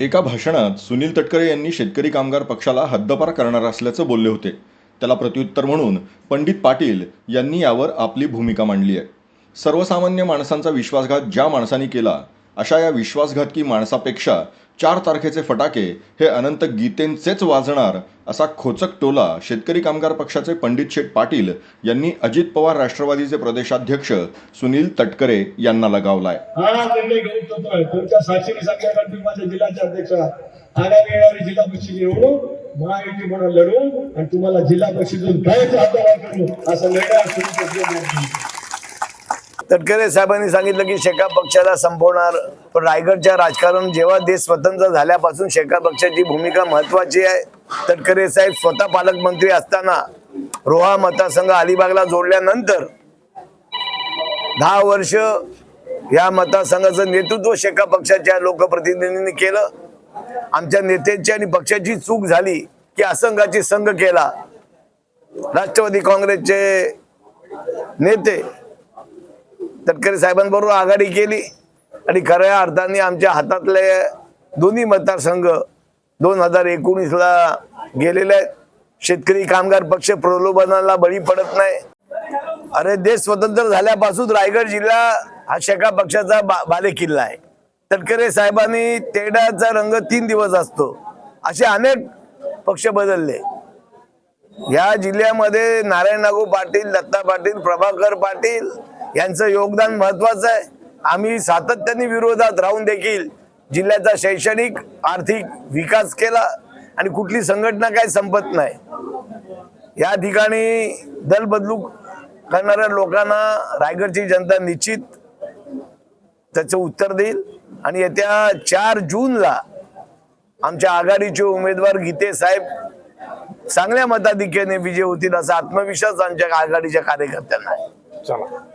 एका भाषणात सुनील तटकरे यांनी शेतकरी कामगार पक्षाला हद्दपार करणार असल्याचं बोलले होते. त्याला प्रत्युत्तर म्हणून पंडित पाटील यांनी यावर आपली भूमिका मांडली आहे. सर्वसामान्य माणसांचा विश्वासघात ज्या माणसांनी केला अशा या विश्वासघातकी माणसापेक्षा चार तारखेचे फटाके हे अनंत गीतेंचेच वाजणार असा खोचक टोला शेतकरी कामगार पक्षाचे पंडित शेठ पाटील यांनी अजित पवार राष्ट्रवादीचे प्रदेशाध्यक्ष सुनील तटकरे यांना लगावलाय. हा जिल्हा परिषद निवडून महायुती म्हणून लढू आणि तुम्हाला जिल्हा परिषदेतून कायच हातावर करू असा निर्णय तटकरे साहेबांनी सांगितलं की शेका पक्षाला संपवणार. पण रायगडच्या राजकारण जेव्हा देश स्वतंत्र झाल्यापासून शेका पक्षाची भूमिका महत्वाची आहे. तटकरे साहेब स्वतः पालकमंत्री असताना रोहा मतदारसंघ अलिबागला जोडल्यानंतर दहा वर्ष या मतदारसंघाचं नेतृत्व शेका पक्षाच्या लोकप्रतिनिधींनी केलं. आमच्या नेत्यांची आणि पक्षाची चूक झाली की असंघाची संघ केला. राष्ट्रवादी काँग्रेसचे नेते तटकरे साहेबांबरोबर आघाडी केली आणि खऱ्या अर्थाने आमच्या हातातले दोन्ही मतदारसंघ दोन हजार एकोणीसला गेलेले आहेत. शेतकरी कामगार पक्ष प्रलोभनाला बळी पडत नाही. अरे देश स्वतंत्र झाल्यापासून रायगड जिल्हा हा शेका पक्षाचा बा बालेकिल्ला आहे. तटकरे साहेबांनी तेडाचा रंग तीन दिवस असतो. असे अनेक पक्ष बदलले. या जिल्ह्यामध्ये नारायण नागू पाटील दत्ता पाटील प्रभाकर पाटील यांचं योगदान महत्वाचं आहे. आम्ही सातत्याने विरोधात राहून देखील जिल्ह्याचा शैक्षणिक आर्थिक विकास केला आणि कुठली संघटना काही संपत नाही. या ठिकाणी दल बदलू करणाऱ्या लोकांना रायगडची जनता निश्चित त्याचं उत्तर देईल. आणि येत्या चार जूनला आमच्या आघाडीचे उमेदवार गीते साहेब चांगल्या मताधिक्याने विजय होतील असा आत्मविश्वास आमच्या आघाडीच्या कार्यकर्त्यांना आहे. चला.